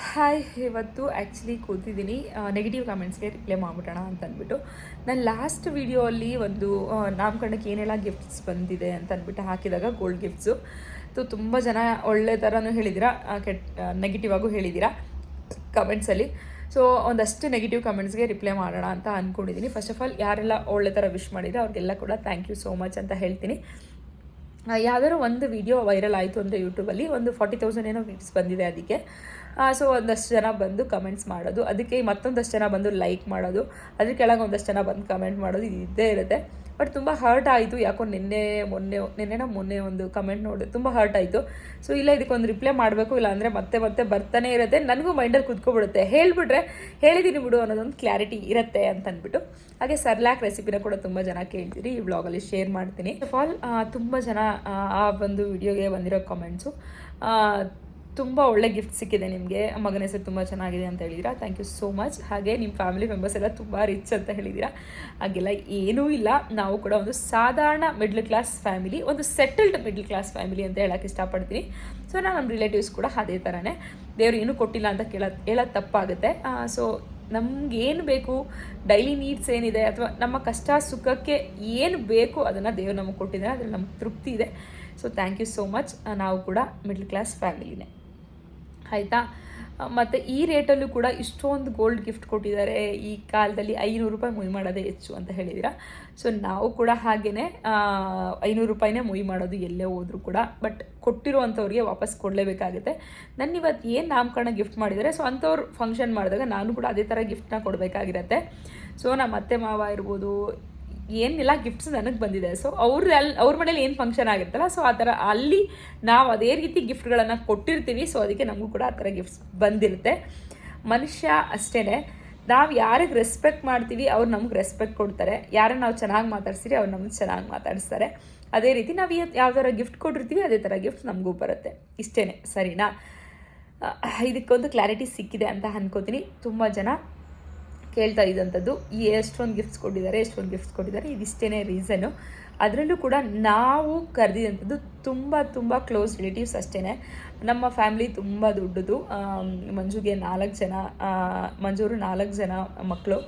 Hi ಇವತ್ತು actually ಕೂತಿದ್ದೀನಿ. Negative ಕಮೆಂಟ್ಸ್ಗೆ ರಿಪ್ಲೈ ಮಾಡ್ಬಿಡೋಣ ಅಂತ ಅಂದ್ಬಿಟ್ಟು. ನಾನು ಲಾಸ್ಟ್ ವೀಡಿಯೋ ಅಲ್ಲಿ ಒಂದು ನಾಮಕರಣಕ್ಕೆ ಏನೆಲ್ಲ ಗಿಫ್ಟ್ಸ್ ಬಂದಿದೆ ಅಂತ ಅಂದ್ಬಿಟ್ಟು ಹಾಕಿದಾಗ ಗೋಲ್ಡ್ ಗಿಫ್ಟ್ಸು ಸೊ ತುಂಬ ಜನ ಒಳ್ಳೆ ಥರನೂ ಹೇಳಿದ್ದೀರಾ ಕೆಟ್ ನೆಗೆಟಿವ್ ಆಗೂ ಹೇಳಿದ್ದೀರಾ ಕಮೆಂಟ್ಸಲ್ಲಿ ಸೊ ಒಂದಷ್ಟು ನೆಗೆಟಿವ್ ಕಮೆಂಟ್ಸ್ಗೆ ರಿಪ್ಲೈ ಮಾಡೋಣ ಅಂತ ಅಂದ್ಕೊಂಡಿದ್ದೀನಿ ಫಸ್ಟ್ ಆಫ್ ಆಲ್ ಯಾರೆಲ್ಲ ಒಳ್ಳೆ ಥರ ವಿಶ್ ಮಾಡಿದ್ರೆ ಅವ್ರಿಗೆಲ್ಲ ಕೂಡ ಥ್ಯಾಂಕ್ ಯು ಸೋ ಮಚ್ ಅಂತ ಹೇಳ್ತೀನಿ. ಯಾವ್ದಾದ್ರು ಒಂದು ವಿಡಿಯೋ ವೈರಲ್ ಆಯಿತು ಅಂದರೆ ಯೂಟ್ಯೂಬಲ್ಲಿ ಒಂದು ಫಾರ್ಟಿ ತೌಸಂಡ್ ಏನೋ ವ್ಯೂಸ್ ಬಂದಿದೆ ಅದಕ್ಕೆ. ಸೊ ಒಂದಷ್ಟು ಜನ ಬಂದು ಕಮೆಂಟ್ಸ್ ಮಾಡೋದು. ಅದಕ್ಕೆ ಮತ್ತೊಂದಷ್ಟು ಜನ ಬಂದು ಲೈಕ್ ಮಾಡೋದು. ಅದ್ರ ಕೆಳಗೆ ಒಂದಷ್ಟು ಜನ ಬಂದು ಕಮೆಂಟ್ ಮಾಡೋದು. ಇದು ಇದ್ದೇ ಇರುತ್ತೆ. ಬಟ್ ತುಂಬ ಹರ್ಟ್ ಆಯಿತು. ಯಾಕೋ ನಿನ್ನೆ ಮೊನ್ನೆ ನಿನ್ನೆನ ಮೊನ್ನೆ ಒಂದು ಕಮೆಂಟ್ ನೋಡಿ ತುಂಬ ಹರ್ಟ್ ಆಯಿತು. ಸೊ ಇಲ್ಲ ಇದಕ್ಕೊಂದು ರಿಪ್ಲೈ ಮಾಡಬೇಕು, ಇಲ್ಲ ಅಂದರೆ ಮತ್ತೆ ಮತ್ತೆ ಬರ್ತಾನೆ ಇರುತ್ತೆ. ನನಗೂ ಮೈಂಡಲ್ಲಿ ಕುತ್ಕೊಬಿಡುತ್ತೆ. ಹೇಳಿಬಿಟ್ರೆ ಹೇಳಿದ್ದೀನಿ ಬಿಡು ಅನ್ನೋದೊಂದು ಕ್ಲಾರಿಟಿ ಇರುತ್ತೆ ಅಂತ ಅಂದ್ಬಿಟ್ಟು. ಹಾಗೆ ಸರ್ಲ್ಯಾಕ್ ರೆಸಿಪಿನ ಕೂಡ ತುಂಬ ಜನ ಕೇಳ್ತೀರಿ. ಈ ವ್ಲಾಗಲ್ಲಿ ಶೇರ್ ಮಾಡ್ತೀನಿ. ಆಫ್ ಆಲ್ ತುಂಬ ಜನ, ಆ ಒಂದು ವಿಡಿಯೋಗೆ ಬಂದಿರೋ ಕಮೆಂಟ್ಸು ತುಂಬ ಒಳ್ಳೆ ಗಿಫ್ಟ್ ಸಿಕ್ಕಿದೆ ನಿಮಗೆ. ಮಗನ ಹೆಸರು ತುಂಬ ಚೆನ್ನಾಗಿದೆ ಅಂತ ಹೇಳಿದಿರಾ. ಥ್ಯಾಂಕ್ ಯು ಸೋ ಮಚ್ ಹಾಗೆ ನಿಮ್ಮ ಫ್ಯಾಮಿಲಿ ಮೆಂಬರ್ಸ್ ಎಲ್ಲ ತುಂಬ ರಿಚ್ ಅಂತ ಹೇಳಿದಿರಾ. ಹಾಗೆಲ್ಲ ಏನೂ ಇಲ್ಲ. ನಾವು ಕೂಡ ಒಂದು ಸಾಧಾರಣ ಮಿಡ್ಲ್ ಕ್ಲಾಸ್ ಫ್ಯಾಮಿಲಿ ಒಂದು ಸೆಟಲ್ಡ್ ಮಿಡ್ಲ್ ಕ್ಲಾಸ್ ಫ್ಯಾಮಿಲಿ ಅಂತ ಹೇಳಕ್ಕೆ ಇಷ್ಟಪಡ್ತೀನಿ. ಸೊ ನಾನು ನಮ್ಮ ರಿಲೇಟಿವ್ಸ್ ಕೂಡ ಅದೇ ಥರನೇ ದೇವರು ಏನೂ ಕೊಟ್ಟಿಲ್ಲ ಅಂತ ಕೇಳೋದು ಹೇಳೋದು ತಪ್ಪಾಗುತ್ತೆ. ಸೊ ನಮ್ಗೇನು ಬೇಕು? ಡೈಲಿ ನೀಡ್ಸ್ ಏನಿದೆ? ಅಥವಾ ನಮ್ಮ ಕಷ್ಟ ಸುಖಕ್ಕೆ ಏನು ಬೇಕು? ಅದನ್ನು ದೇವರು ನಮಗೆ ಕೊಟ್ಟಿದ್ದಾರೆ. ಅದರಲ್ಲಿ ನಮ್ಗೆ ತೃಪ್ತಿ ಇದೆ. So thank you so much ನಾವು ಕೂಡ ಮಿಡ್ಲ್ ಕ್ಲಾಸ್ ಫ್ಯಾಮಿಲಿನೇ ಆಯಿತಾ? ಮತ್ತು ಈ ರೇಟಲ್ಲೂ ಕೂಡ ಇಷ್ಟೊಂದು ಗೋಲ್ಡ್ ಗಿಫ್ಟ್ ಕೊಟ್ಟಿದ್ದಾರೆ. ಈ ಕಾಲದಲ್ಲಿ ಐನೂರು ರೂಪಾಯಿ ಮುಯ್ ಮಾಡೋದೇ ಹೆಚ್ಚು ಅಂತ ಹೇಳಿದ್ದೀರಾ ಸೊ ನಾವು ಕೂಡ ಹಾಗೆಯೇ ಐನೂರು ರೂಪಾಯಿನೇ ಮುಯ್ ಮಾಡೋದು ಎಲ್ಲೇ ಹೋದರೂ ಕೂಡ ಬಟ್ ಕೊಟ್ಟಿರುವಂಥವ್ರಿಗೆ ವಾಪಸ್ ಕೊಡಲೇಬೇಕಾಗುತ್ತೆ. ನನ್ನ ಇವತ್ತು ಏನು ನಾಮಕರಣ ಗಿಫ್ಟ್ ಮಾಡಿದ್ದಾರೆ ಸೊ ಅಂಥವ್ರು ಫಂಕ್ಷನ್ ಮಾಡಿದಾಗ ನಾನು ಕೂಡ ಅದೇ ಥರ ಗಿಫ್ಟ್ನ ಕೊಡಬೇಕಾಗಿರತ್ತೆ. ಸೊ ನಮ್ಮ ಅತ್ತೆ ಮಾವ ಇರ್ಬೋದು ಏನಿಲ್ಲ ಗಿಫ್ಟ್ಸ್ ನನಗೆ ಬಂದಿದೆ. ಸೊ ಅವ್ರ ಅಲ್ಲಿ ಅವ್ರ ಮನೇಲಿ ಏನು ಫಂಕ್ಷನ್ ಆಗಿರ್ತಲ್ಲ ಸೊ ಆ ಥರ ಅಲ್ಲಿ ನಾವು ಅದೇ ರೀತಿ ಗಿಫ್ಟ್ಗಳನ್ನು ಕೊಟ್ಟಿರ್ತೀವಿ. ಸೊ ಅದಕ್ಕೆ ನಮಗೂ ಕೂಡ ಆ ಥರ ಗಿಫ್ಟ್ಸ್ ಬಂದಿರುತ್ತೆ. ಮನುಷ್ಯ ಅಷ್ಟೇ ನಾವು ಯಾರಿಗೆ ರೆಸ್ಪೆಕ್ಟ್ ಮಾಡ್ತೀವಿ, ಅವ್ರು ನಮ್ಗೆ ರೆಸ್ಪೆಕ್ಟ್ ಕೊಡ್ತಾರೆ. ಯಾರನ್ನ ನಾವು ಚೆನ್ನಾಗಿ ಮಾತಾಡ್ಸ್ತೀರಿ, ಅವ್ರು ನಮ್ಗೆ ಚೆನ್ನಾಗಿ ಮಾತಾಡಿಸ್ತಾರೆ. ಅದೇ ರೀತಿ ನಾವು ಯಾವ ಥರ ಗಿಫ್ಟ್ ಕೊಟ್ಟಿರ್ತೀವಿ, ಅದೇ ಥರ ಗಿಫ್ಟ್ ನಮಗೂ ಬರುತ್ತೆ. ಇಷ್ಟೇ ಸರಿನಾ? ಇದಕ್ಕೊಂದು ಕ್ಲಾರಿಟಿ ಸಿಕ್ಕಿದೆ ಅಂತ ಅನ್ಕೋತೀನಿ. ತುಂಬ ಜನ ಕೇಳ್ತಾ ಇದ್ದಂಥದ್ದು, ಈ ಎಷ್ಟೊಂದು ಗಿಫ್ಟ್ಸ್ ಕೊಟ್ಟಿದ್ದಾರೆ, ಎಷ್ಟೊಂದು ಗಿಫ್ಟ್ಸ್ ಕೊಟ್ಟಿದ್ದಾರೆ ಇದಿಷ್ಟೇ ರೀಸನು ಅದರಲ್ಲೂ ಕೂಡ ನಾವು ಕರೆದಿದಂಥದ್ದು ತುಂಬ ತುಂಬ ಕ್ಲೋಸ್ ರಿಲೇಟಿವ್ಸ್ ಅಷ್ಟೇ ನಮ್ಮ ಫ್ಯಾಮಿಲಿ ತುಂಬ ದೊಡ್ಡದು. ಮಂಜುಗೆ ನಾಲ್ಕು ಜನ ಮಂಜೂರು ನಾಲ್ಕು ಜನ ಮಕ್ಕಳು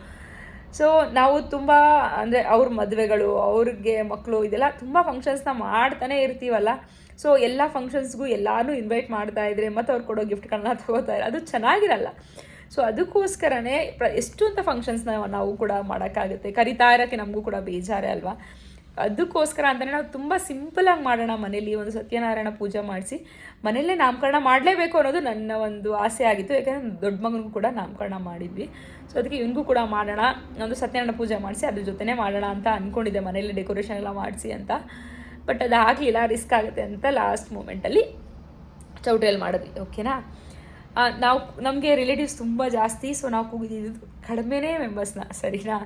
ಸೊ ನಾವು ತುಂಬ, ಅಂದರೆ ಅವ್ರ ಮದುವೆಗಳು, ಅವ್ರಿಗೆ ಮಕ್ಕಳು ಇದೆಲ್ಲ ತುಂಬ ಫಂಕ್ಷನ್ಸ್ನ ಮಾಡ್ತಾನೆ ಇರ್ತೀವಲ್ಲ. ಸೊ ಎಲ್ಲ ಫಂಕ್ಷನ್ಸ್ಗೂ ಎಲ್ಲರೂ ಇನ್ವೈಟ್ ಮಾಡ್ತಾ ಇದ್ರೆ ಮತ್ತು ಅವ್ರು ಕೊಡೋ ಗಿಫ್ಟ್ಗಳನ್ನ ತಗೋತಾ ಇದ್ರೆ ಅದು ಚೆನ್ನಾಗಿರಲ್ಲ. ಸೊ ಅದಕ್ಕೋಸ್ಕರನೇ ಪ್ರ ಎಷ್ಟು ಅಂತ ಫಂಕ್ಷನ್ಸ್ನ ನಾವು ಕೂಡ ಮಾಡೋಕ್ಕಾಗುತ್ತೆ. ಕರಿತಾ ಇರೋಕ್ಕೆ ನಮಗೂ ಕೂಡ ಬೇಜಾರೇ ಅಲ್ವಾ? ಅದಕ್ಕೋಸ್ಕರ ಅಂತಲೇ ನಾವು ತುಂಬ ಸಿಂಪಲಾಗಿ ಮಾಡೋಣ ಮನೇಲಿ. ಒಂದು ಸತ್ಯನಾರಾಯಣ ಪೂಜೆ ಮಾಡಿಸಿ ಮನೆಯಲ್ಲೇ ನಾಮಕರಣ ಮಾಡಲೇಬೇಕು ಅನ್ನೋದು ನನ್ನ ಒಂದು ಆಸೆ ಆಗಿತ್ತು. ಯಾಕಂದರೆ ದೊಡ್ಡ ಮಗನಿಗೂ ಕೂಡ ನಾಮಕರಣ ಮಾಡಿದ್ವಿ. ಸೊ ಅದಕ್ಕೆ ಇವನಿಗೂ ಕೂಡ ಮಾಡೋಣ. ಒಂದು ಸತ್ಯನಾರಾಯಣ ಪೂಜೆ ಮಾಡಿಸಿ, ಅದ್ರ ಜೊತೆನೇ ಮಾಡೋಣ ಅಂತ ಅಂದ್ಕೊಂಡಿದ್ದೆ ಮನೇಲಿ ಡೆಕೋರೇಷನ್ ಎಲ್ಲ ಮಾಡಿಸಿ ಅಂತ. ಬಟ್ ಅದು ಆಗಲಿಲ್ಲ ರಿಸ್ಕ್ ಆಗುತ್ತೆ ಅಂತ ಲಾಸ್ಟ್ ಮೂಮೆಂಟಲ್ಲಿ ಚೌಟ್ರಿಯಲ್ಲಿ ಮಾಡಿದ್ವಿ. ಓಕೆನಾ ನಾವು ನಮಗೆ ರಿಲೇಟಿವ್ಸ್ ತುಂಬ ಜಾಸ್ತಿ ಸೊ ನಾವು ಕೂಗಿದ್ದು ಕಡಿಮೆನೇ ಮೆಂಬರ್ಸ್ನ ಸರಿನಾ?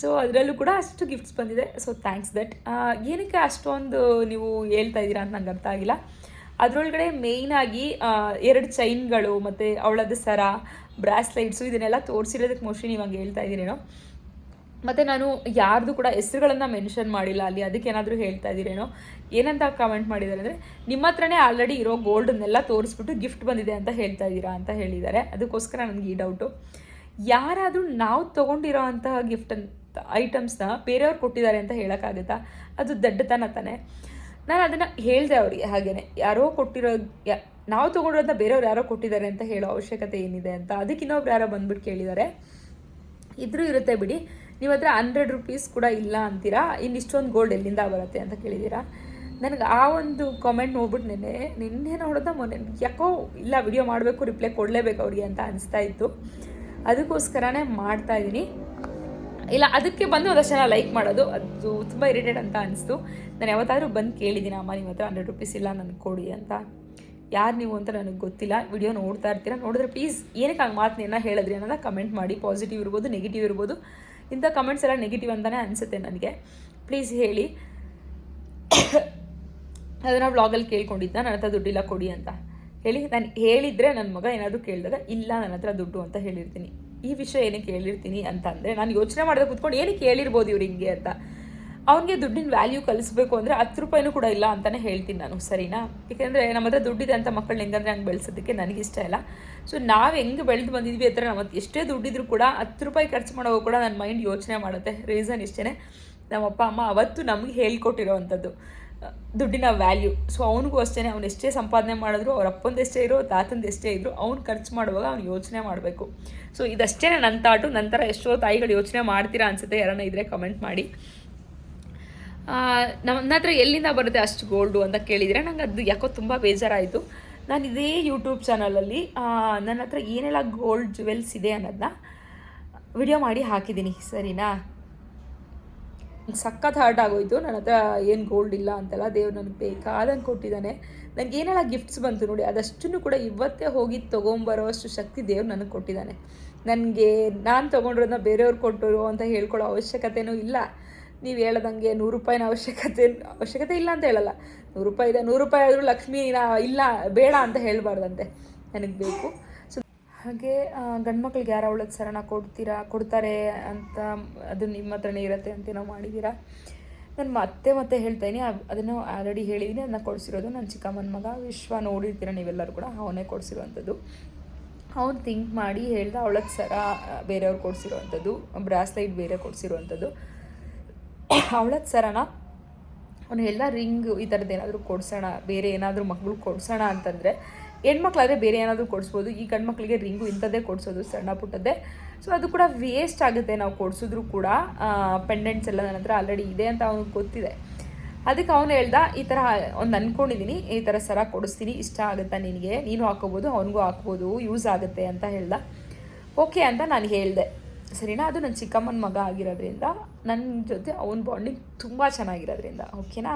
ಸೊ ಅದರಲ್ಲೂ ಕೂಡ ಅಷ್ಟು ಗಿಫ್ಟ್ಸ್ ಬಂದಿದೆ. ಸೊ ಥ್ಯಾಂಕ್ಸ್ ದಟ್ ಏನಕ್ಕೆ ಅಷ್ಟೊಂದು ನೀವು ಹೇಳ್ತಾ ಇದ್ದೀರಾ ಅಂತ ನಂಗೆ ಅರ್ಥ ಆಗಿಲ್ಲ. ಅದರೊಳಗಡೆ ಮೇಯ್ನಾಗಿ ಎರಡು ಚೈನ್ಗಳು ಮತ್ತು ಅವಳದ ಸರ ಬ್ರಾಸ್ಲೈಟ್ಸು ಇದನ್ನೆಲ್ಲ ತೋರಿಸಿರೋದಕ್ಕೆ ಮೋಸ್ಟ್ಲಿ ನೀವು ಹಂಗೆ ಹೇಳ್ತಾ ಇದ್ದೀರೇನೋ ಮತ್ತು ನಾನು ಯಾರ್ದು ಕೂಡ ಹೆಸರುಗಳನ್ನು ಮೆನ್ಷನ್ ಮಾಡಿಲ್ಲ, ಅಲ್ಲಿ ಅದಕ್ಕೆ ಏನಾದರೂ ಹೇಳ್ತಾ ಇದ್ದೀರೇನೋ, ಏನಂತ ಕಮೆಂಟ್ ಮಾಡಿದ್ದಾರೆ ಅಂದರೆ, ನಿಮ್ಮ ಹತ್ರನೇ ಆಲ್ರೆಡಿ ಇರೋ ಗೋಲ್ಡನ್ನೆಲ್ಲ ತೋರಿಸ್ಬಿಟ್ಟು ಗಿಫ್ಟ್ ಬಂದಿದೆ ಅಂತ ಹೇಳ್ತಾ ಇದ್ದೀರಾ ಅಂತ ಹೇಳಿದ್ದಾರೆ. ಅದಕ್ಕೋಸ್ಕರ ನನಗೆ ಈ ಡೌಟು ಯಾರಾದರೂ ನಾವು ತೊಗೊಂಡಿರೋ ಅಂತಹ ಗಿಫ್ಟ್ ಅಂತ ಐಟಮ್ಸ್ನ ಬೇರೆಯವ್ರು ಕೊಟ್ಟಿದ್ದಾರೆ ಅಂತ ಹೇಳೋಕ್ಕಾಗುತ್ತಾ? ಅದು ದಡ್ಡತನ ತಾನೆ. ನಾನು ಅದನ್ನು ಹೇಳಿದೆ ಅವರಿಗೆ ಹಾಗೇನೆ. ಯಾರೋ ಕೊಟ್ಟಿರೋ, ಯಾ, ನಾವು ತೊಗೊಂಡಿರೋದನ್ನ ಬೇರೆಯವ್ರು ಯಾರೋ ಕೊಟ್ಟಿದ್ದಾರೆ ಅಂತ ಹೇಳೋ ಅವಶ್ಯಕತೆ ಏನಿದೆ ಅಂತ, ಅದಕ್ಕೆ ಇನ್ನೊಬ್ರು ಯಾರೋ ಬಂದ್ಬಿಟ್ಟು ಕೇಳಿದ್ದಾರೆ. ಇದ್ರೂ ಇರುತ್ತೆ ಬಿಡಿ. ನೀವು ಹತ್ರ ಹಂಡ್ರೆಡ್ ರುಪೀಸ್ ಕೂಡ ಇಲ್ಲ ಅಂತೀರಾ? ಇನ್ನು ಇಷ್ಟೊಂದು ಗೋಲ್ಡ್ ಎಲ್ಲಿಂದ ಬರುತ್ತೆ ಅಂತ ಕೇಳಿದ್ದೀರಾ? ನನಗೆ ಆ ಒಂದು ಕಾಮೆಂಟ್ ನೋಡ್ಬಿಟ್ಟು ನೆನೆ ನಿನ್ನೆ ನೋಡೋದ ಮೊನ್ನೆ, ಯಾಕೋ ಇಲ್ಲ ವಿಡಿಯೋ ಮಾಡಬೇಕು ರಿಪ್ಲೈ ಕೊಡಲೇಬೇಕು ಅವ್ರಿಗೆ ಅಂತ ಅನಿಸ್ತಾ ಇತ್ತು. ಅದಕ್ಕೋಸ್ಕರನೇ ಮಾಡ್ತಾ ಇದ್ದೀನಿ. ಇಲ್ಲ, ಅದಕ್ಕೆ ಬಂದು ಒಂದಷ್ಟು ಜನ ಲೈಕ್ ಮಾಡೋದು, ಅದು ತುಂಬ ಇರಿಟೇಟ್ ಅಂತ ಅನಿಸ್ತು. ನಾನು ಯಾವತ್ತಾದರೂ ಬಂದು ಕೇಳಿದ್ದೀನಿ, ಅಮ್ಮ ನಿಮ್ಮ ಹತ್ರ ಹಂಡ್ರೆಡ್ ರುಪೀಸ್ ಇಲ್ಲ, ನನಗೆ ಕೊಡಿ ಅಂತ. ಯಾರು ನೀವು ಅಂತ ನನಗೆ ಗೊತ್ತಿಲ್ಲ ವಿಡಿಯೋ ನೋಡ್ತಾ ಇರ್ತೀರ? ನೋಡಿದ್ರೆ ಪ್ಲೀಸ್ ಏನಕ್ಕೆ ಹಂಗೆ ಮಾತನ್ನ ಹೇಳಿದ್ರಿ ಅನ್ನೋದ ಕಮೆಂಟ್ ಮಾಡಿ ಪಾಸಿಟಿವ್ ಇರ್ಬೋದು ನೆಗೆಟಿವ್ ಇರ್ಬೋದು. ಇಂಥ ಕಮೆಂಟ್ಸ್ ಎಲ್ಲ ನೆಗೆಟಿವ್ ಅಂತಲೇ ಅನಿಸುತ್ತೆ ನನಗೆ. ಪ್ಲೀಸ್ ಹೇಳಿ. ಅದನ್ನು ವ್ಲಾಗಲ್ಲಿ ಕೇಳ್ಕೊಂಡಿದ್ದ, ನನ್ನ ಹತ್ರ ದುಡ್ಡಿಲ್ಲ, ಕೊಡಿ ಅಂತ. ಹೇಳಿ, ನಾನು ಹೇಳಿದರೆ ನನ್ನ ಮಗ ಏನಾದರೂ ಕೇಳಿದಾಗ, ಇಲ್ಲ, ನನ್ನ ಹತ್ರ ದುಡ್ಡು ಅಂತ ಹೇಳಿರ್ತೀನಿ. ಈ ವಿಷಯ ಏನಕ್ಕೆ ಹೇಳಿರ್ತೀನಿ ಅಂತ ಅಂದರೆ ನಾನು ಯೋಚನೆ ಮಾಡಿದಾಗ ಕೂತ್ಕೊಂಡು, ಏನಕ್ಕೆ ಹೇಳಿರ್ಬೋದು ಇವ್ರು ಹಿಂಗೆ ಅಂತ. ಅವ್ನಿಗೆ ದುಡ್ಡಿನ ವ್ಯಾಲ್ಯೂ ಕಲಿಸ್ಬೇಕು ಅಂದರೆ ಹತ್ತು ರೂಪಾಯಿನೂ ಕೂಡ ಇಲ್ಲ ಅಂತಲೇ ಹೇಳ್ತೀನಿ ನಾನು, ಸರಿನಾ? ಏಕೆಂದರೆ ನಮ್ಮ ಹತ್ರ ದುಡ್ಡಿದೆ ಅಂತ ಮಕ್ಕಳು ಹೆಂಗಂದ್ರೆ ಹಂಗೆ ಬೆಳೆಸೋದಕ್ಕೆ ನನಗಿಷ್ಟ ಇಲ್ಲ. ಸೊ ನಾವು ಹೆಂಗೆ ಬೆಳೆದು ಬಂದಿದ್ವಿ ಹತ್ರ ನಮ್ಮ ಎಷ್ಟೇ ದುಡ್ಡಿದ್ರು ಕೂಡ ಹತ್ತು ರೂಪಾಯಿ ಖರ್ಚು ಮಾಡೋವಾಗ ಕೂಡ ನನ್ನ ಮೈಂಡ್ ಯೋಚನೆ ಮಾಡುತ್ತೆ ರೀಸನ್ ಇಷ್ಟೇ ನಮ್ಮ ಅಪ್ಪ, ಅಮ್ಮ ಅವತ್ತು ನಮಗೆ ಹೇಳ್ಕೊಟ್ಟಿರೋವಂಥದ್ದು ದುಡ್ಡಿನ ವ್ಯಾಲ್ಯೂ ಸೊ ಅವನಿಗೂ ಅಷ್ಟೇ ಅವ್ನು ಎಷ್ಟೇ ಸಂಪಾದನೆ ಮಾಡಿದ್ರು, ಅವ್ರ ಅಪ್ಪಂದು ಎಷ್ಟೇ ಇರೋ ತಾತಂದು ಎಷ್ಟೇ ಇದ್ರು, ಅವ್ನು ಖರ್ಚು ಮಾಡುವಾಗ ಅವ್ನು ಯೋಚನೆ ಮಾಡಬೇಕು. ಸೊ ಇದಷ್ಟೇ ನನ್ನ ತಾಟು ನಂತರ ಎಷ್ಟೋ ತಾಯಿಗಳು ಯೋಚನೆ ಮಾಡ್ತೀರಾ ಅನ್ಸುತ್ತೆ, ಯಾರನ್ನ ಇದ್ರೆ ಕಮೆಂಟ್ ಮಾಡಿ. ನನ್ನ ಹತ್ರ ಎಲ್ಲಿಂದ ಬರುತ್ತೆ ಅಷ್ಟು ಗೋಲ್ಡು ಅಂತ ಕೇಳಿದರೆ ನಂಗೆ ಅದು ಯಾಕೋ ತುಂಬ ಬೇಜಾರಾಯಿತು. ನಾನು ಇದೇ ಯೂಟ್ಯೂಬ್ ಚಾನಲಲ್ಲಿ ನನ್ನ ಹತ್ರ ಏನೆಲ್ಲ ಗೋಲ್ಡ್ ಜುವೆಲ್ಸ್ ಇದೆ ಅನ್ನೋದನ್ನ ವಿಡಿಯೋ ಮಾಡಿ ಹಾಕಿದ್ದೀನಿ. ಸರಿನಾ? ಸಖತ್ ಹರ್ಟ್ ಆಗೋಯ್ತು. ನನ್ನ ಹತ್ರ ಏನು ಗೋಲ್ಡ್ ಇಲ್ಲ ಅಂತೆಲ್ಲ ದೇವ್ರು ನನಗೆ ಬೇಕಾದಂಗೆ ಕೊಟ್ಟಿದ್ದಾನೆ. ನನಗೆ ಏನೆಲ್ಲ ಗಿಫ್ಟ್ಸ್ ಬಂತು ನೋಡಿ, ಅದಷ್ಟನ್ನು ಕೂಡ ಇವತ್ತೇ ಹೋಗಿ ತೊಗೊಂಬರೋ ಅಷ್ಟು ಶಕ್ತಿ ದೇವ್ರು ನನಗೆ ಕೊಟ್ಟಿದ್ದಾನೆ. ನನಗೆ ನಾನು ತೊಗೊಂಡಿರೋದನ್ನ ಬೇರೆಯವ್ರು ಕೊಟ್ಟರು ಅಂತ ಹೇಳ್ಕೊಳ್ಳೋ ಅವಶ್ಯಕತೆಯೂ ಇಲ್ಲ. ನೀವು ಹೇಳದಂಗೆ ನೂರು ರೂಪಾಯಿನ ಅವಶ್ಯಕತೆ ಅವಶ್ಯಕತೆ ಇಲ್ಲ ಅಂತ ಹೇಳಲ್ಲ. ನೂರು ರೂಪಾಯಿ ಇದೆ, ನೂರು ರೂಪಾಯಿ ಆದರೂ ಲಕ್ಷ್ಮೀ ಇಲ್ಲ, ಬೇಡ ಅಂತ ಹೇಳಬಾರ್ದಂತೆ ನನಗೆ ಬೇಕು. ಸೊ ಹಾಗೆ ಗಂಡು ಮಕ್ಳಿಗೆ ಯಾರು ಅವಳದ ಸರಣ ಕೊಡ್ತೀರಾ, ಕೊಡ್ತಾರೆ ಅಂತ ಅದು ನಿಮ್ಮ ಹತ್ರನೇ ಇರುತ್ತೆ ಅಂತ ನಾವು ಮಾಡಿದ್ದೀರಾ ನಾನು ಮತ್ತೆ ಮತ್ತೆ ಹೇಳ್ತಾ ಇದೀನಿ ಅದನ್ನು ಆಲ್ರೆಡಿ ಹೇಳಿದ್ದೀನಿ ಅದನ್ನ ಕೊಡಿಸಿರೋದು ನನ್ನ ಚಿಕ್ಕಮ್ಮನ ಮಗ. ವಿಶ್ವ ನೋಡಿರ್ತೀರ ನೀವೆಲ್ಲರೂ ಕೂಡ, ಅವನೇ ಕೊಡಿಸಿರುವಂಥದ್ದು. ಅವ್ನು ಥಿಂಕ್ ಮಾಡಿ ಹೇಳ್ದ ಅವಳದ ಸರ ಬೇರೆಯವ್ರು ಕೊಡಿಸಿರುವಂಥದ್ದು, ಬ್ರಾಸ್ಲೈಟ್ ಬೇರೆ ಕೊಡಿಸಿರುವಂಥದ್ದು. ಅವಳದ ಸರಣ ಅವನು ಎಲ್ಲ ರಿಂಗ್ ಈ ಥರದ್ದು ಏನಾದರೂ ಕೊಡ್ಸೋಣ, ಬೇರೆ ಏನಾದರೂ ಮಕ್ಕಳು ಕೊಡ್ಸೋಣ ಅಂತಂದರೆ ಹೆಣ್ಮಕ್ಳಾದರೆ ಬೇರೆ ಏನಾದರೂ ಕೊಡಿಸ್ಬೋದು, ಈ ಗಂಡು ಮಕ್ಕಳಿಗೆ ರಿಂಗು ಇಂಥದ್ದೇ ಕೊಡಿಸೋದು, ಸಣ್ಣ ಪುಟ್ಟದ್ದೇ. ಸೊ ಅದು ಕೂಡ ವೇಸ್ಟ್ ಆಗುತ್ತೆ ನಾವು ಕೊಡಿಸಿದ್ರು ಕೂಡ ಪೆಂಡೆಂಟ್ಸ್ ಎಲ್ಲ ನನ್ನ ಹತ್ರ ಆಲ್ರೆಡಿ ಇದೆ ಅಂತ ಅವ್ನಿಗೆ ಗೊತ್ತಿದೆ. ಅದಕ್ಕೆ ಅವನು ಹೇಳ್ದ, ಈ ಥರ ಒಂದು ಅಂದ್ಕೊಂಡಿದ್ದೀನಿ ಈ ಥರ ಸರ ಕೊಡಿಸ್ತೀನಿ, ಇಷ್ಟ ಆಗುತ್ತಾ ನಿನಗೆ? ನೀನು ಹಾಕೋಬೋದು, ಅವನಿಗೂ ಹಾಕ್ಬೋದು ಯೂಸ್ ಆಗುತ್ತೆ ಅಂತ ಹೇಳ್ದ. ಓಕೆ ಅಂತ ನಾನು ಹೇಳಿದೆ. ಸರಿನಾ? ಅದು ನನ್ನ ಚಿಕ್ಕಮ್ಮನ ಮಗ ಆಗಿರೋದ್ರಿಂದ ನನ್ನ ಜೊತೆ ಅವನ ಬಾಂಡಿಂಗ್ ತುಂಬ ಚೆನ್ನಾಗಿರೋದ್ರಿಂದ ಓಕೆನಾ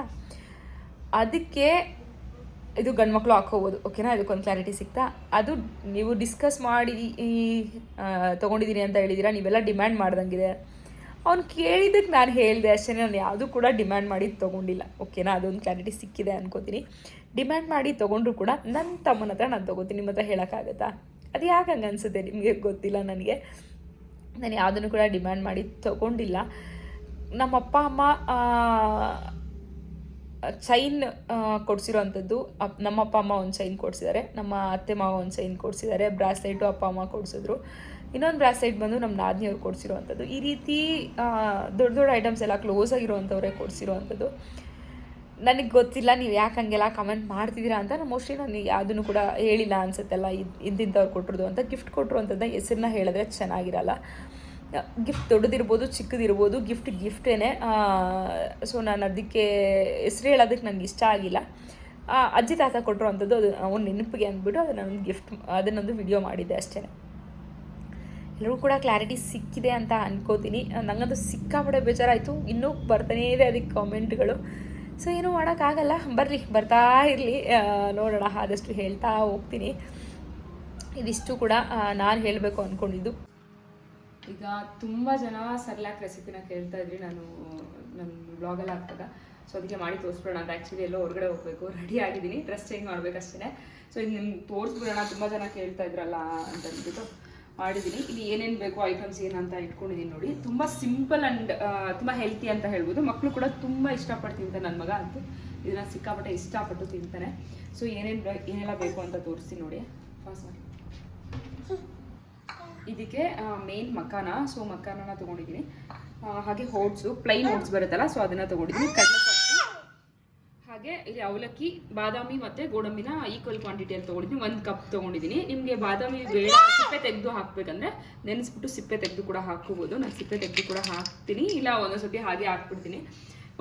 ಅದಕ್ಕೆ ಇದು ಗಂಡು ಮಕ್ಕಳು ಹಾಕೋಬೋದು ಓಕೆನಾ ಅದಕ್ಕೊಂದು ಕ್ಲಾರಿಟಿ ಸಿಗ್ತಾ? ಅದು ನೀವು ಡಿಸ್ಕಸ್ ಮಾಡಿ ತೊಗೊಂಡಿದ್ದೀನಿ ಅಂತ ಹೇಳಿದ್ದೀರಾ ನೀವೆಲ್ಲ ಡಿಮ್ಯಾಂಡ್ ಮಾಡ್ದಂಗಿದೆ. ಅವ್ನು ಕೇಳಿದ್ದಕ್ಕೆ ನಾನು ಹೇಳಿದೆ ಅಷ್ಟೇ, ನಾನು ಯಾವುದೂ ಕೂಡ ಡಿಮ್ಯಾಂಡ್ ಮಾಡಿ ತೊಗೊಂಡಿಲ್ಲ ಓಕೆನಾ ಅದೊಂದು ಕ್ಲಾರಿಟಿ ಸಿಕ್ಕಿದೆ ಅನ್ಕೋತೀನಿ. ಡಿಮ್ಯಾಂಡ್ ಮಾಡಿ ತೊಗೊಂಡ್ರು ಕೂಡ ನನ್ನ ತಮ್ಮನ ಹತ್ರ ನಾನು ತೊಗೋತೀನಿ ನಿಮ್ಮ ಹತ್ರ ಹೇಳೋಕ್ಕಾಗತ್ತಾ? ಅದು ಯಾಕೆ ಹಂಗೆ ಅನಿಸುತ್ತೆ ನಿಮಗೆ ಗೊತ್ತಿಲ್ಲ ನನಗೆ. ನಾನು ಯಾವುದನ್ನು ಕೂಡ ಡಿಮ್ಯಾಂಡ್ ಮಾಡಿ ತೊಗೊಂಡಿಲ್ಲ. ನಮ್ಮ ಅಪ್ಪ ಅಮ್ಮ ಚೈನ್ ಕೊಡಿಸಿರೋ ಅಂಥದ್ದು ಅಪ್ ನಮ್ಮ ಅಪ್ಪ ಅಮ್ಮ ಒಂದು ಚೈನ್ ಕೊಡಿಸಿದ್ದಾರೆ. ನಮ್ಮ ಅತ್ತೆ, ಮಾವ ಒಂದು ಚೈನ್ ಕೊಡಿಸಿದ್ದಾರೆ. ಬ್ರಾಸ್ಲೈಟು ಅಪ್ಪ, ಅಮ್ಮ ಕೊಡಿಸಿದ್ರು. ಇನ್ನೊಂದು ಬ್ರಾಸ್ಲೈಟ್ ಬಂದು ನಮ್ಮ ನಾದಿನಿಯವ್ರು ಕೊಡಿಸಿರುವಂಥದ್ದು ಈ ರೀತಿ ದೊಡ್ಡ ದೊಡ್ಡ ಐಟಮ್ಸ್ ಎಲ್ಲ ಕ್ಲೋಸ್ ಆಗಿರುವಂಥವ್ರೆ ಕೊಡಿಸಿರುವಂಥದ್ದು ನನಗೆ ಗೊತ್ತಿಲ್ಲ, ನೀವು ಯಾಕೆ ಹಂಗೆಲ್ಲ ಕಮೆಂಟ್ ಮಾಡ್ತಿದ್ದೀರಾ ಅಂತ. ನಾನು ಮೋಸ್ಟ್ಲಿ ನಾನು ಯಾವುದನ್ನು ಕೂಡ ಹೇಳಿಲ್ಲ ಅನ್ಸುತ್ತಲ್ಲ ಇದು, ಇಂತಿಂಥವ್ರು ಕೊಟ್ಟಿರೋದು ಅಂತ. ಗಿಫ್ಟ್ ಕೊಟ್ಟಿರುವಂಥದ್ದು ಹೆಸರನ್ನ ಹೇಳಿದ್ರೆ ಚೆನ್ನಾಗಿರಲ್ಲ. ಗಿಫ್ಟ್ ದೊಡ್ಡದಿರ್ಬೋದು, ಚಿಕ್ಕದಿರ್ಬೋದು ಗಿಫ್ಟ್ ಗಿಫ್ಟೇನೆ ಸೊ ನಾನು ಅದಕ್ಕೆ ಹೆಸ್ರು ಹೇಳೋದಕ್ಕೆ ನನಗೆ ಇಷ್ಟ ಆಗಿಲ್ಲ. ಅಜ್ಜಿ ತಾತ ಕೊಟ್ಟಿರುವಂಥದ್ದು ಅದು ಅವ್ನ ನೆನಪಿಗೆ ಅಂದ್ಬಿಟ್ಟು ಅದನ್ನೊಂದು ಗಿಫ್ಟ್ ಅದನ್ನೊಂದು ವಿಡಿಯೋ ಮಾಡಿದ್ದೆ ಅಷ್ಟೇ ಎಲ್ಲರೂ ಕೂಡ ಕ್ಲಾರಿಟಿ ಸಿಕ್ಕಿದೆ ಅಂತ ಅನ್ಕೋತೀನಿ. ನಂಗಂತೂ ಸಿಕ್ಕಾಪಡೆ ಬೇಜಾರಾಯಿತು. ಇನ್ನೂ ಬರ್ತಾನೇ ಇದೆ ಅದಕ್ಕೆ ಕಾಮೆಂಟ್ಗಳು ಸೊ ಏನೂ ಮಾಡೋಕ್ಕಾಗಲ್ಲ. ಬರ್ರಿ ಬರ್ತಾ ಇರಲಿ. ನೋಡೋಣ, ಆದಷ್ಟು ಹೇಳ್ತಾ ಹೋಗ್ತೀನಿ. ಇದಿಷ್ಟು ಕೂಡ ನಾನು ಹೇಳಬೇಕು ಅಂದ್ಕೊಂಡಿದ್ದು ಈಗ ತುಂಬ ಜನ ಸರ್ಲಾಕ್ ರೆಸಿಪಿನ ಕೇಳ್ತಾ ಇದ್ರಿ, ನಾನು ನನ್ನ ಬ್ಲಾಗಲ್ಲಿ ಹಾಕ್ದಾಗ. ಸೊ ಅದಕ್ಕೆ ಮಾಡಿ ತೋರಿಸ್ಬಿಡೋಣ ಅಂತ ಆ್ಯಕ್ಚುಲಿ ಎಲ್ಲೋ ಹೊರಗಡೆ ಹೋಗಬೇಕು ರೆಡಿ ಆಗಿದ್ದೀನಿ. ಡ್ರೆಸ್ ಚೇಂಜ್ ಮಾಡಬೇಕಷ್ಟೇ ಸೊ ಇದು ನಿಮ್ಗೆ ತೋರಿಸ್ಬಿಡೋಣ, ತುಂಬ ಜನ ಕೇಳ್ತಾ ಇದ್ರಲ್ಲ ಅಂತ ಅಂದ್ಬಿಟ್ಟು ಮಾಡಿದ್ದೀನಿ. ಇಲ್ಲಿ ಏನೇನು ಬೇಕು ಐಟಮ್ಸ್ ಏನಂತ ಇಟ್ಕೊಂಡಿದ್ದೀನಿ ನೋಡಿ. ತುಂಬ ಸಿಂಪಲ್ ಆ್ಯಂಡ್ ತುಂಬ ಹೆಲ್ತಿ ಅಂತ ಹೇಳ್ಬೋದು. ಮಕ್ಕಳು ಕೂಡ ತುಂಬ ಇಷ್ಟಪಟ್ಟು ತಿಂತಾರೆ ನನ್ನ ಮಗ ಅಂತೂ. ಇದನ್ನ ಸಿಕ್ಕಾಪಟ್ಟೆ ಇಷ್ಟಪಟ್ಟು ತಿಂತಾನೆ. ಸೊ ಏನೇನು ಏನೆಲ್ಲ ಬೇಕು ಅಂತ ತೋರಿಸ್ತೀನಿ ನೋಡಿ. ಫಾಸ್ಟ್ ಮಾಡಿ. ಇದಕ್ಕೆ ಮೇನ್ ಮಕಾನ. ಸೊ ಮಕಾನ ತಗೊಂಡಿದ್ದೀನಿ. ಹಾಗೆ ಓಟ್ಸು ಪ್ಲೈನ್ ಓಟ್ಸ್ ಬರುತ್ತಲ್ಲ ಸೊ ಅದನ್ನು ತೊಗೊಂಡಿದ್ದೀನಿ. ಕಡಲೆಪಪ್ಪು, ಹಾಗೆ ಇಲ್ಲಿ ಅವಲಕ್ಕಿ, ಬಾದಾಮಿ ಮತ್ತು ಗೋಡಂಬಿನ ಈಕ್ವಲ್ ಕ್ವಾಂಟಿಟಿಯಲ್ಲಿ ತೊಗೊಂಡಿದ್ದೀನಿ. ಒಂದು ಕಪ್ ತಗೊಂಡಿದ್ದೀನಿ. ನಿಮಗೆ ಬಾದಾಮಿ ಬೇಳೆ ಸಿಪ್ಪೆ ತೆಗೆದು ಹಾಕಬೇಕಂದ್ರೆ ನೆನೆಸ್ಬಿಟ್ಟು ಸಿಪ್ಪೆ ತೆಗೆದು ಕೂಡ ಹಾಕೋಬೋದು ನಾನು ಸಿಪ್ಪೆ ತೆಗೆದು ಕೂಡ ಹಾಕ್ತೀನಿ. ಇಲ್ಲ ಒಂದೊಂದು ಸತಿ ಹಾಗೆ ಹಾಕ್ಬಿಡ್ತೀನಿ.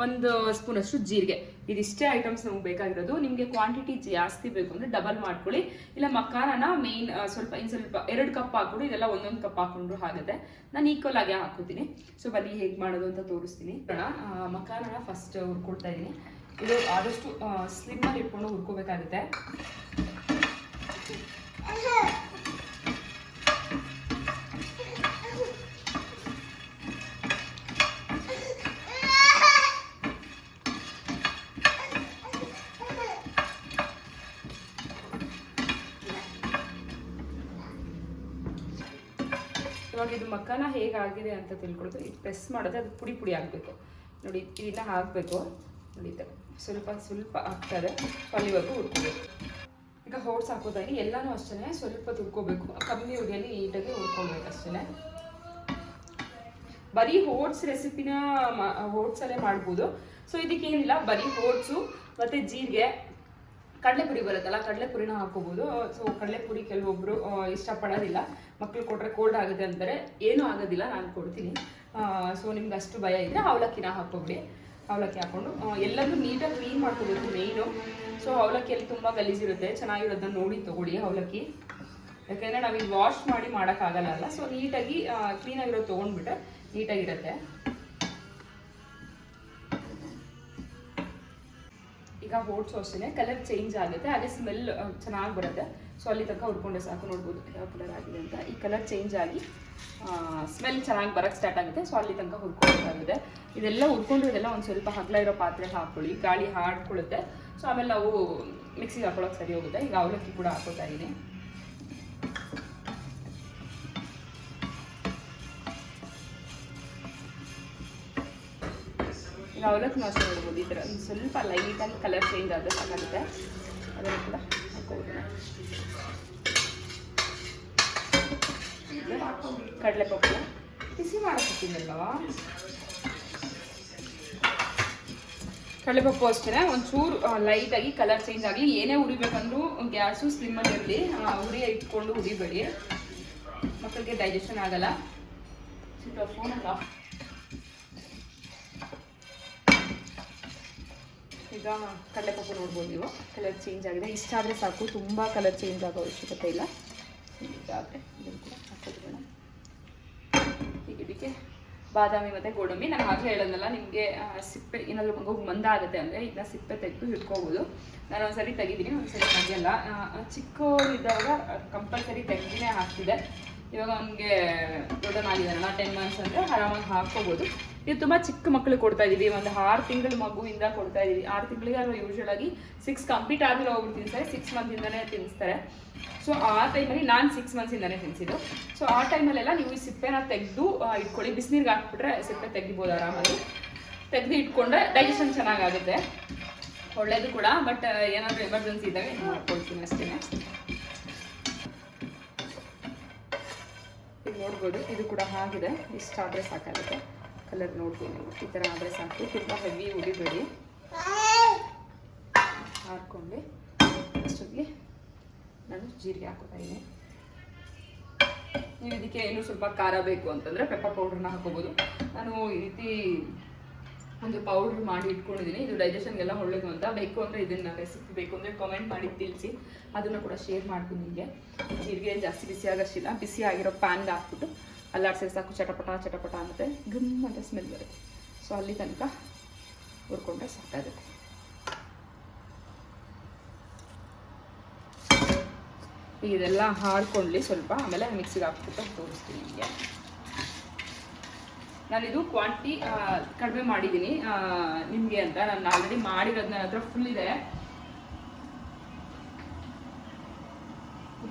ಒಂದು ಸ್ಪೂನ್ ಅಷ್ಟು ಜೀರಿಗೆ. ಇದಿಷ್ಟೇ ಐಟಮ್ಸ್ ನಮ್ಗೆ ಬೇಕಾಗಿರೋದು. ನಿಮಗೆ ಕ್ವಾಂಟಿಟಿ ಜಾಸ್ತಿ ಬೇಕು ಅಂದರೆ ಡಬಲ್ ಮಾಡ್ಕೊಳ್ಳಿ. ಇಲ್ಲ ಮಕಾನನ ಮೇನ್ ಸ್ವಲ್ಪ ಇನ್ನು ಸ್ವಲ್ಪ ಎರಡು ಕಪ್ ಹಾಕ್ಬಿಡು, ಇದೆಲ್ಲ ಒಂದೊಂದು ಕಪ್ ಹಾಕೊಂಡ್ರು ಆಗುತ್ತೆ ನಾನು ಈಕ್ವಲ್ ಆಗಿ ಹಾಕೋತೀನಿ. ಸೊ ಬನ್ನಿ ಹೇಗೆ ಮಾಡೋದು ಅಂತ ತೋರಿಸ್ತೀನಿ. ಮಕಾನನ ಫಸ್ಟ್ ಹುರ್ಕೊಳ್ತಾ ಇದ್ದೀನಿ ಇದು ಆದಷ್ಟು ಸ್ಲಿಮ್ಮಲ್ಲಿ ಇಟ್ಕೊಂಡು ಹುರ್ಕೋಬೇಕಾಗುತ್ತೆ. ಮಕ್ಕನ ಹೇಗಾಗಿದೆ ಅಂತ ತಿಳ್ಕೊಳ್ಳೋದು ಇದು ಪ್ರೆಸ್ ಮಾಡಿದ್ರೆ ಅದು ಪುಡಿ ಪುಡಿ ಆಗಬೇಕು. ನೋಡಿ, ಇದನ್ನ ಹಾಕಬೇಕು. ನೋಡಿ ಸ್ವಲ್ಪ ಸ್ವಲ್ಪ ಹಾಕ್ತಾರೆ ಅಲ್ಲಿವರೆಗೂ ಹುರ್ಕೋಬೇಕು. ಈಗ ಹೋಟ್ಸ್ ಹಾಕೋದಾಗಿ ಎಲ್ಲನೂ ಅಷ್ಟೇ ಸ್ವಲ್ಪ ತುರ್ಕೋಬೇಕು. ಕಮ್ಮಿ ಉರಿಯಲ್ಲಿ ನೀಟಾಗಿ ಹುರ್ಕೊಳ್ಬೇಕು ಅಷ್ಟೇ ಬರೀ ಓಟ್ಸ್ ರೆಸಿಪಿನ ಓಟ್ಸಲ್ಲೇ ಮಾಡ್ಬೋದು. ಸೊ ಇದಕ್ಕೇನಿಲ್ಲ, ಬರೀ ಓಟ್ಸು ಮತ್ತು ಜೀರಿಗೆ ಕಡಲೆಪುರಿ ಬರುತ್ತಲ್ಲ ಕಡಲೆಪುರಿನ ಹಾಕೋಬಹುದು ಸೊ ಕಡಲೆಪುರಿ ಕೆಲವೊಬ್ರು ಆ, ಇಷ್ಟಪಡೋದಿಲ್ಲ. ಮಕ್ಕಳು ಕೊಟ್ಟರೆ ಕೋಲ್ಡ್ ಆಗುತ್ತೆ ಅಂತಾರೆ. ಏನೂ ಆಗೋದಿಲ್ಲ ನಾನು ಕೊಡ್ತೀನಿ. ಸೊ ನಿಮ್ಗೆ ಅಷ್ಟು ಭಯ ಇದ್ದರೆ ಅವಲಕ್ಕಿನ ಹಾಕೋಬಿಡಿ ಅವಲಕ್ಕಿ ಹಾಕೊಂಡು ಎಲ್ಲಾನು ನೀಟಾಗಿ ಕ್ಲೀನ್ ಮಾಡ್ಕೋಬೇಕು ಮೇಯ್ನು ಸೊ ಅವಲಕ್ಕಿಯಲ್ಲಿ ತುಂಬ ಗಲೀಜಿರುತ್ತೆ. ಚೆನ್ನಾಗಿರೋದನ್ನ ನೋಡಿ ತೊಗೊಳ್ಳಿ ಅವಲಕ್ಕಿ. ಯಾಕೆಂದರೆ ನಾವು ಇದು ವಾಶ್ ಮಾಡಿ ಮಾಡೋಕ್ಕಾಗಲ್ಲ ಅಲ್ಲ ಸೊ ನೀಟಾಗಿ ಕ್ಲೀನಾಗಿರೋದು ತೊಗೊಂಡ್ಬಿಟ್ರೆ ನೀಟಾಗಿರುತ್ತೆ. ಈಗ ಹೋಟ್ ಅಷ್ಟೇ ಕಲರ್ ಚೇಂಜ್ ಆಗುತ್ತೆ ಅದೇ ಸ್ಮೆಲ್ ಚೆನ್ನಾಗಿ ಬರುತ್ತೆ. ಸೊ ಅಲ್ಲಿ ತನಕ ಹುರ್ಕೊಂಡೆ ಸಾಕು, ನೋಡ್ಬೋದು ಯಾವ ಕಲರ್ ಆಗಿದೆ ಅಂತ. ಈ ಕಲರ್ ಚೇಂಜ್ ಆಗಿ ಸ್ಮೆಲ್ ಚೆನ್ನಾಗಿ ಬರೋಕ್ಕೆ ಸ್ಟಾರ್ಟ್ ಆಗುತ್ತೆ. ಸೊ ಅಲ್ಲಿ ತನಕ ಹುರ್ಕೊಳ್ಬೇಕಾಗುತ್ತೆ ಇದೆಲ್ಲ ಹುರ್ಕೊಂಡಿರೋದೆಲ್ಲ ಒಂದು ಸ್ವಲ್ಪ ಹಗ್ಲ ಇರೋ ಪಾತ್ರೆ ಹಾಕ್ಕೊಳ್ಳಿ, ಗಾಳಿ ಹಾಡ್ಕೊಳ್ಳುತ್ತೆ ಸೊ ಆಮೇಲೆ ನಾವು ಮಿಕ್ಸಿಗೆ ಹಾಕೊಳ್ಳೋಕೆ ಸರಿ ಹೋಗುತ್ತೆ. ಈಗ ಅವಲಕ್ಕಿ ಕೂಡ ಹಾಕೋತಾ ಇದ್ದೀನಿ. ಈಗ ಅವಲಕ್ಕಿ ಅಷ್ಟೇ ನೋಡ್ಬೋದು, ಈ ಥರ ಒಂದು ಸ್ವಲ್ಪ ಲೈಟಾಗಿ ಕಲರ್ ಚೇಂಜ್ ಆದರೆ ಸಾಕಾಗುತ್ತೆ. ಅದನ್ನು ಕೂಡ ಹಾಕೋಬಿಡೋಣ ಕಡಲೆ ಪಪ್ಪು ಬಿಸಿ ಮಾಡೋಕ್ಕಿಲ್ಲವಾ ಕಡಲೆಪಪ್ಪು ಅಷ್ಟೇ ಒಂಚೂರು ಲೈಟಾಗಿ ಕಲರ್ ಚೇಂಜ್ ಆಗಲಿ, ಏನೇ ಉರಿಬೇಕಂದ್ರೂ ಗ್ಯಾಸು ಸ್ಲಿಮ್ಮಲ್ಲಿ ಇರಲಿ ಉರಿ ಇಟ್ಕೊಂಡು ಉರಿಬೇಡಿ ಮಕ್ಕಳಿಗೆ ಡೈಜೆಷನ್ ಆಗಲ್ಲ. ಫೋನಲ್ಲ ಈಗ ಕಡಲೆಪಪ್ಪು ನೋಡ್ಬೋದು ನೀವು. ಕಲರ್ ಚೇಂಜ್ ಆಗಿದೆ. ಇಷ್ಟ ಆದರೆ ಸಾಕು. ತುಂಬ ಕಲರ್ ಚೇಂಜ್ ಆಗೋ ಅವಶ್ಯಕತೆ ಇಲ್ಲ. ಇದಾದರೆ ಈಗ ಇದಕ್ಕೆ ಬಾದಾಮಿ ಮತ್ತು ಗೋಡಂಬಿ. ನಾನು ಆಗಲೇ ಹೇಳೋದಲ್ಲ ನಿಮಗೆ ಸಿಪ್ಪೆ ಏನಾದರೂ ಮಗು ಮಂದ ಆಗುತ್ತೆ ಅಂದರೆ ಇದನ್ನ ಸಿಪ್ಪೆ ತೆಗೆದು ಇಟ್ಕೋಬೋದು. ನಾನು ಒಂದ್ಸರಿ ತೆಗಿದ್ದೀನಿ ಒಂದ್ಸರಿ ತೆಗಿಯಲ್ಲ ಚಿಕ್ಕವರಿದ್ದಾಗ ಕಂಪಲ್ಸರಿ ತೆಗ್ದಿನೇ ಹಾಕ್ತಿದೆ ಇವಾಗ ಅವನಿಗೆ ದೊಡ್ಡನಾಗಿದ್ದಾನಲ್ಲ ಟೆನ್ ಮಂತ್ಸ್ ಅಂದರೆ ಆರಾಮಾಗಿ ಹಾಕ್ಕೋಬೋದು. ಇದು ತುಂಬ ಚಿಕ್ಕ ಮಕ್ಕಳಿಗೆ ಕೊಡ್ತಾ ಇದೀವಿ. ಒಂದು ಆರು ತಿಂಗಳ ಮಗುವಿಂದ ಕೊಡ್ತಾ ಇದೀವಿ. ಆರು ತಿಂಗಳಿಗೆ ಅಥವಾ ಯೂಶಲ್ ಆಗಿ ಸಿಕ್ಸ್ ಕಂಪ್ಲೀಟ್ ಆದರೂ ಹೋಗ್ಬಿಟ್ಟು ತಿನ್ನಿಸ್ತಾರೆ ಸಿಕ್ಸ್ ಮಂತಿಂದನೇ ತಿನ್ನಿಸ್ತಾರೆ ಸೊ ಆ ಟೈಮಲ್ಲಿ ನಾನು ಸಿಕ್ಸ್ ಮಂತ್ಸಿಂದನೇ ತಿನ್ಸಿದ್ದು. ಸೊ ಆ ಟೈಮಲ್ಲೆಲ್ಲ ನೀವು ಈ ಸಿಪ್ಪೆನ ತೆಗೆದು ಇಟ್ಕೊಳ್ಳಿ. ಬಿಸಿನೀರಿಗೆ ಹಾಕ್ಬಿಟ್ರೆ ಸಿಪ್ಪೆ ತೆಗಿಬೋದು ಆರಾಮಾಗಿ. ತೆಗೆದು ಇಟ್ಕೊಂಡ್ರೆ ಡೈಜೆಷನ್ ಚೆನ್ನಾಗಾಗುತ್ತೆ. ಒಳ್ಳೇದು ಕೂಡ. ಬಟ್ ಏನಾದರೂ ಎಮರ್ಜೆನ್ಸಿ ಇದ್ದಾಗ ಇದು ಮಾಡ್ಕೊಳ್ತೀನಿ ಅಷ್ಟೇ ನೋಡ್ಬೋದು. ಇದು ಕೂಡ ಆಗಿದೆ. ಇಷ್ಟಾದರೆ ಸಾಕಾಗುತ್ತೆ. ಕಲರ್ ನೋಡ್ತೀನಿ ನೀವು. ಈ ಥರ ಆದರೆ ಸಾಕು. ತುಂಬ ಹೆವಿ ಉಡಿಬೇಡಿ ಹಾಕ್ಕೊಂಡು ಅಷ್ಟೊತ್ತಿಗೆ ನಾನು ಜೀರಿಗೆ ಹಾಕೋತಾ ಇದ್ದೀನಿ. ನೀವು ಇದಕ್ಕೆ ಇನ್ನೂ ಸ್ವಲ್ಪ ಖಾರ ಬೇಕು ಅಂತಂದರೆ ಪೆಪ್ಪರ್ ಪೌಡ್ರನ್ನ ಹಾಕೋಬೋದು. ನಾನು ಈ ರೀತಿ ಒಂದು ಪೌಡ್ರ್ ಮಾಡಿ ಇಟ್ಕೊಂಡಿದ್ದೀನಿ. ಇದು ಡೈಜೆಷನ್ಗೆಲ್ಲ ಒಳ್ಳೇದು ಅಂತ. ಬೇಕು ಅಂದರೆ ಇದನ್ನು ರೆಸಿಪಿ ಬೇಕು ಅಂದರೆ ಕಾಮೆಂಟ್ ಮಾಡಿ ತಿಳಿಸಿ. ಅದನ್ನು ಕೂಡ ಶೇರ್ ಮಾಡ್ತೀನಿ ನಿಮಗೆ. ಜೀರಿಗೆ ಜಾಸ್ತಿ ಬಿಸಿ ಆಗೋಷ್ಟಿಲ್ಲ ಬಿಸಿ ಆಗಿರೋ ಪ್ಯಾನ್ಗೆ ಹಾಕ್ಬಿಟ್ಟು ಅಲ್ಲಾಡ್ಸಿದ್ರೆ ಸಾಕು ಚಟಪಟ ಚಟಪಟ ಅನ್ನತ್ತೆ. ಗಮ್ ಅಂತ ಸ್ಮೆಲ್ ಬರುತ್ತೆ. ಸೊ ಅಲ್ಲಿ ತನಕ ಹುರ್ಕೊಂಡ್ರೆ ಸಾಕಾಗುತ್ತೆ. ಇದೆಲ್ಲ ಹಾರ್ಕೊಂಡ್ಲಿ ಸ್ವಲ್ಪ ಆಮೇಲೆ ಮಿಕ್ಸಿಗೆ ಹಾಕ್ಬಿಟ್ಟು ತೋರಿಸ್ತೀನಿ ನಿಮಗೆ. ನಾನಿದು ಕ್ವಾಂಟಿಟಿ ಕಡಿಮೆ ಮಾಡಿದ್ದೀನಿ. ನಿಮಗೆ ಅಂತ. ನಾನು ಆಲ್ರೆಡಿ ಮಾಡಿರೋದು ನನ್ನ ಹತ್ರ ಫುಲ್ ಇದೆ.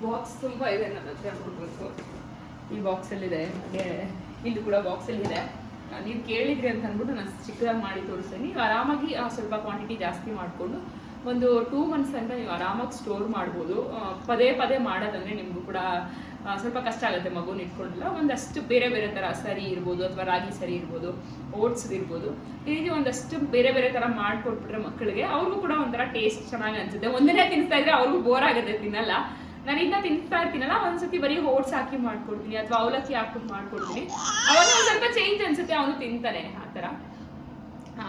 ಬಾಕ್ಸ್ ತುಂಬ ಇದೆ ನನ್ನ ಹತ್ರ ನೋಡ್ಬೋದು ಈ ಬಾಕ್ಸಲ್ಲಿದೆ ಹಾಗೆ ಇಲ್ಲಿ ಕೂಡ ಬಾಕ್ಸಲ್ಲಿದೆ ನೀವು ಕೇಳಿದ್ರಿ ಅಂತ ಅಂದ್ಬಿಟ್ಟು ನಾನು ಚಿಕ್ಕದಾಗಿ ಮಾಡಿ ತೋರಿಸ್ತೀನಿ. ನೀವು ಆರಾಮಾಗಿ ಸ್ವಲ್ಪ ಕ್ವಾಂಟಿಟಿ ಜಾಸ್ತಿ ಮಾಡಿಕೊಂಡು ಒಂದು ಟೂ ಮಂತ್ಸ್ ತನಕ ನೀವು ಆರಾಮಾಗಿ ಸ್ಟೋರ್ ಮಾಡ್ಬೋದು. ಪದೇ ಪದೇ ಮಾಡೋದಂದ್ರೆ ನಿಮಗೂ ಕೂಡ ಸ್ವಲ್ಪ ಕಷ್ಟ ಆಗುತ್ತೆ ಮಗುನ ಇಟ್ಕೊಂಡಿಲ್ಲ ಒಂದಷ್ಟು ಬೇರೆ ಬೇರೆ ಥರ ಸರಿ ಇರ್ಬೋದು ಅಥವಾ ರಾಗಿ ಸರಿ ಇರ್ಬೋದು ಓಟ್ಸ್ ಇರ್ಬೋದು. ಈ ರೀತಿ ಒಂದಷ್ಟು ಬೇರೆ ಬೇರೆ ಥರ ಮಾಡಿಕೊಟ್ಬಿಟ್ರೆ ಮಕ್ಕಳಿಗೆ ಅವ್ರಿಗೂ ಕೂಡ ಒಂಥರ ಟೇಸ್ಟ್ ಚೆನ್ನಾಗಿ ಅನ್ಸುತ್ತೆ. ಒಂದನೇ ತಿನ್ನಿಸ್ತಾ ಇದ್ರೆ ಅವ್ರಿಗೂ ಬೋರ್ ಆಗುತ್ತೆ ತಿನ್ನಲ್ಲ. ನಾನು ಇದನ್ನ ತಿಂತಾ ಇರ್ತೀನಲ್ಲ ಒಂದ್ಸತಿ ಬರೀ ಓಟ್ಸ್ ಹಾಕಿ ಮಾಡ್ಕೊಡ್ತೀನಿ, ಅಥವಾ ಅವಲಕ್ಕಿ ಹಾಕ್ಬಿಟ್ಟು ಮಾಡ್ಕೊಡ್ತೀನಿ. ಅವಾಗ ಒಂದ್ ಸ್ವಲ್ಪ ಚೇಂಜ್ ಅನ್ಸುತ್ತೆ, ಅವನು ತಿಂತಾನೆ ಆ ಥರ.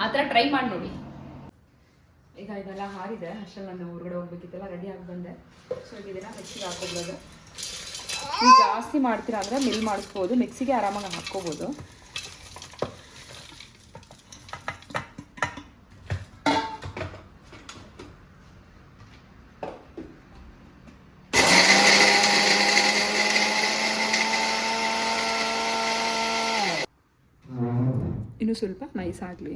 ಆ ಥರ ಟ್ರೈ ಮಾಡಿ ನೋಡಿ. ಈಗ ಇದೆಲ್ಲ ಹಾರಿದೆ, ಅಷ್ಟರಲ್ಲಿ ನಾನು ಹೊರಗಡೆ ಹೋಗ್ಬೇಕಿತ್ತಲ್ಲ ರೆಡಿ ಆಗಿ ಬಂದೆ. ಸೊ ಇದೆಲ್ಲ ಮಿಕ್ಸಿಗೆ ಹಾಕೋಬೋದು. ನೀವು ಜಾಸ್ತಿ ಮಾಡ್ತೀರಾ ಅಂದರೆ ಮಿಲ್ ಮಾಡಿಸ್ಬೋದು, ಮಿಕ್ಸಿಗೆ ಆರಾಮಾಗಿ ಹಾಕ್ಕೋಬೋದು ಇನ್ನು ಸ್ವಲ್ಪ ನೈಸ್ ಆಗಲಿ.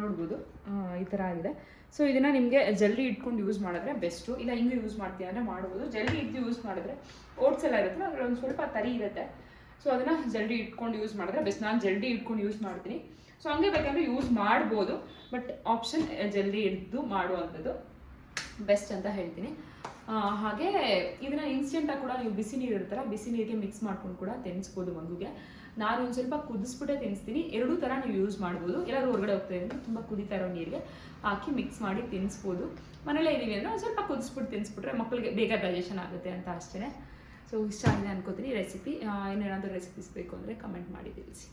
ನೋಡ್ಬೋದು. ಈ ಥರ ಆಗಿದೆ. ಸೊ ಇದನ್ನು ನಿಮಗೆ ಜಲ್ದಿ ಇಟ್ಕೊಂಡು ಯೂಸ್ ಮಾಡಿದ್ರೆ ಬೆಸ್ಟು ಇಲ್ಲ, ಹಿಂಗೆ ಯೂಸ್ ಮಾಡ್ತೀಯ ಅಂದರೆ ಮಾಡ್ಬೋದು. ಜಲ್ದಿ ಇದ್ದು ಯೂಸ್ ಮಾಡಿದ್ರೆ ಓಟ್ಸ್ ಎಲ್ಲ ಇರುತ್ತೆ ಅದ್ರಲ್ಲಿ ಒಂದು ಸ್ವಲ್ಪ ತರಿ ಇರುತ್ತೆ. ಸೊ ಅದನ್ನು ಜಲ್ದಿ ಇಟ್ಕೊಂಡು ಯೂಸ್ ಮಾಡಿದ್ರೆ ಬೆಸ್ಟ್ ನಾನು ಜಲ್ದಿ ಇಟ್ಕೊಂಡು ಯೂಸ್ ಮಾಡ್ತೀನಿ. ಸೊ ಹಂಗೆ ಬೇಕಂದ್ರೆ ಯೂಸ್ ಮಾಡ್ಬೋದು ಬಟ್ ಆಪ್ಷನ್ ಜಲ್ದಿ ಹಿಡಿದು ಮಾಡುವಂಥದ್ದು ಬೆಸ್ಟ್ ಅಂತ ಹೇಳ್ತೀನಿ. ಹಾಗೆ ಇದನ್ನು ಇನ್ಸ್ಟೆಂಟಾಗಿ ಕೂಡ ನೀವು ಬಿಸಿ ನೀರು ಇರುತ್ತಲ್ಲ, ಬಿಸಿ ನೀರಿಗೆ ಮಿಕ್ಸ್ ಮಾಡ್ಕೊಂಡು ಕೂಡ ತಿನ್ನಿಸ್ಬೋದು ಮಗುಗೆ. ನಾನು ಒಂದು ಸ್ವಲ್ಪ ಕುದಿಸ್ಬಿಟ್ಟೆ ತಿನ್ನಿಸ್ತೀನಿ ಎರಡೂ ಥರ ನೀವು ಯೂಸ್ ಮಾಡ್ಬೋದು. ಎಲ್ಲರೂ ಹೊರಗಡೆ ಹೋಗ್ತಾ ಇದ್ರೆ ತುಂಬ ಕುದಿತಾ ಇರೋ ನೀರಿಗೆ ಹಾಕಿ ಮಿಕ್ಸ್ ಮಾಡಿ ತಿನ್ನಿಸ್ಬೋದು ಮನೇಲೇ ಇದ್ದೀವಿ ಅಂದರೆ ಒಂದು ಸ್ವಲ್ಪ ಕುದಿಸ್ಬಿಟ್ಟು ತಿನ್ನಿಸ್ಬಿಟ್ರೆ ಮಕ್ಕಳಿಗೆ ಬೇಗ ಡೈಜೆಷನ್ ಆಗುತ್ತೆ ಅಂತ ಅಷ್ಟೇ ಸೊ ಇಷ್ಟ ಆಗಿದೆ ಅನ್ಕೋತೀನಿ. ರೆಸಿಪಿ ಇನ್ನೇನಾದರೂ ರೆಸಿಪೀಸ್ ಬೇಕು ಅಂದರೆ ಕಮೆಂಟ್ ಮಾಡಿ ತಿಳಿಸಿ.